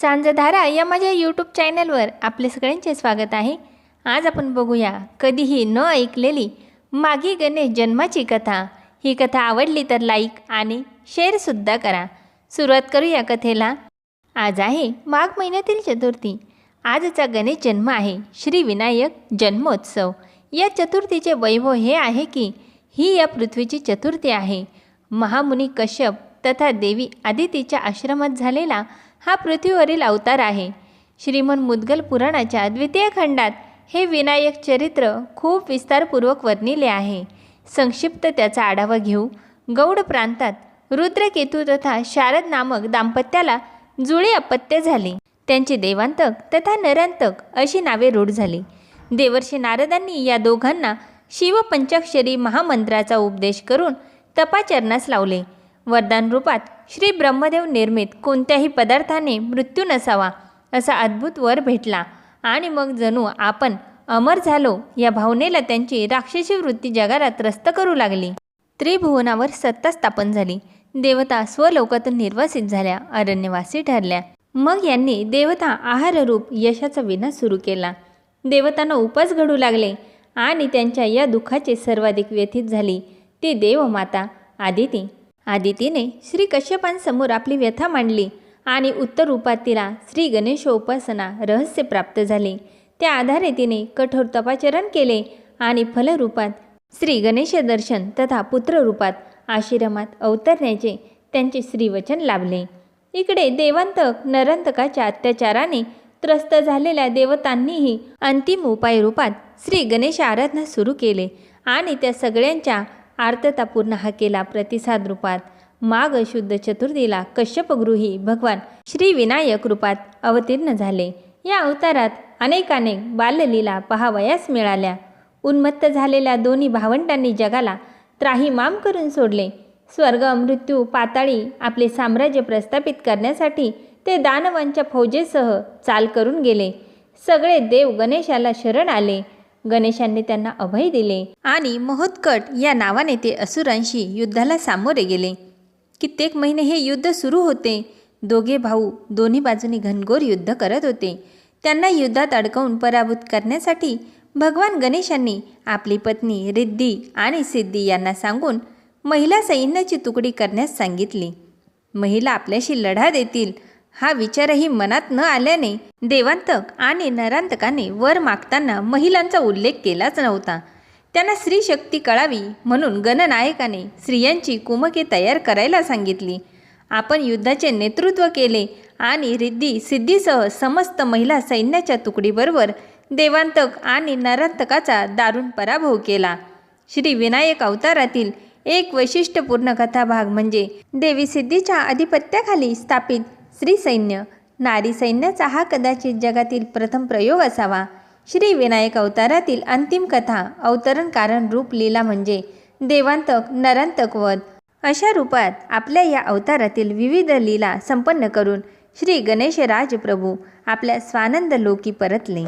सांजधारा या माझ्या यूट्यूब चॅनलवर आपले सगळ्यांचे स्वागत आहे. आज आपण बघूया कधीही न ऐकलेली मागी गणेश जन्माची कथा. ही कथा आवडली तर लाईक आणि शेअरसुद्धा करा. सुरुवात करूया कथेला. आज आहे माघ महिन्यातील चतुर्थी. आजचा गणेश जन्म आहे. श्रीविनायक जन्मोत्सव. या चतुर्थीचे वैभव हे आहे की ही या पृथ्वीची चतुर्थी आहे. महामुनी कश्यप तथा देवी आदितीच्या आश्रमात झालेला हा पृथ्वीवरील अवतार आहे. श्रीमन मुद्गल पुराणाच्या द्वितीय खंडात हे विनायक चरित्र खूप विस्तारपूर्वक वर्णिले आहे. संक्षिप्त त्याचा आढावा घेऊ. गौड प्रांतात रुद्रकेतू तथा शारद नामक दाम्पत्याला जुळे अपत्य झाले. त्यांचे देवांतक तथा नरांतक अशी नावे रूढ झाली. देवर्षी नारदांनी या दोघांना शिवपंचाक्षरी महामंत्राचा उपदेश करून तपाचरणास लावले. वरदान रूपात श्री ब्रह्मदेव निर्मित कोणत्याही पदार्थाने मृत्यू नसावा असा अद्भुत वर भेटला. आणि मग जणू आपण अमर झालो या भावनेला त्यांची राक्षसी वृत्ती जगाला त्रस्त करू लागली. त्रिभुवनावर सत्ता स्थापन झाली. देवता स्वलोकातून निर्वासित झाल्या अरण्यवासी ठरल्या. मग यांनी देवता आहाररूप यशाचा विना सुरू केला. देवतांना उपास घडू लागले आणि त्यांच्या या दुःखाचे सर्वाधिक व्यथित झाली. ती देवमाता आदिती आदितीने श्री कश्यपांसमोर आपली व्यथा मांडली आणि उत्तर रूपात तिला श्री गणेशोपासना रहस्य प्राप्त झाले. त्या आधारे तिने कठोर तपाचरण केले आणि फलरूपात श्री गणेश दर्शन तथा पुत्ररूपात आश्रमात अवतरण्याचे त्यांचे श्रीवचन लाभले. इकडे देवांतक नरंतकाच्या अत्याचाराने त्रस्त झालेल्या देवतांनीही अंतिम उपाय रूपात श्री गणेश आराधना सुरू केले आणि त्या सगळ्यांच्या आर्ततापूर्ण हाकेला प्रतिसाद रूपात. माघ शुद्ध चतुर्थीला कश्यपगृही भगवान श्री विनायक रूपात अवतीर्ण झाले. या अवतारात अनेकानेक बाललीला पहावयास मिळाल्या. उन्मत्त झालेल्या दोन्ही भावंडांनी जगाला त्राहीमाम करून सोडले. स्वर्ग मृत्यू पाताळी आपले साम्राज्य प्रस्थापित करण्यासाठी ते दानवांच्या फौजेसह चाल करून गेले. सगळे देव गणेशाला शरण आले. गणेशांनी त्यांना अभय दिले आणि महोत्कट या नावाने ते असुरांशी युद्धाला सामोरे गेले. कित्येक महिने हे युद्ध सुरू होते. दोघे भाऊ दोन्ही बाजूनी घनघोर युद्ध करत होते. त्यांना युद्धात अडकवून पराभूत करण्यासाठी भगवान गणेशांनी आपली पत्नी रिद्धी आणि सिद्धी यांना सांगून महिला सैन्याची तुकडी करण्यास सांगितली. महिला आपल्याशी लढा देतील. हा विचारही मनात न आल्याने देवांतक आणि नरांतकाने वर मागताना महिलांचा उल्लेख केलाच नव्हता. त्यांना स्त्री शक्ती कळावी म्हणून गणनायकाने स्त्रियांची कुमके तयार करायला सांगितली. आपण युद्धाचे नेतृत्व केले आणि रिद्धी सिद्धीसह समस्त महिला सैन्याच्या तुकडीबरोबर देवांतक आणि नरांतकाचा दारुण पराभव केला. श्री विनायक अवतारातील एक वैशिष्ट्यपूर्ण कथाभाग म्हणजे देवी सिद्धीच्या आधिपत्याखाली स्थापित स्त्री सैन्य नारी सैन्याचा हा कदाचित जगातील प्रथम प्रयोग असावा. श्री विनायक अवतारातील अंतिम कथा अवतरण कारण रूप लीला म्हणजे देवांतक नरांतक वध अशा रूपात आपल्या या अवतारातील विविध लीला संपन्न करून श्री गणेश राजप्रभू आपल्या स्वानंद लोकी परतले.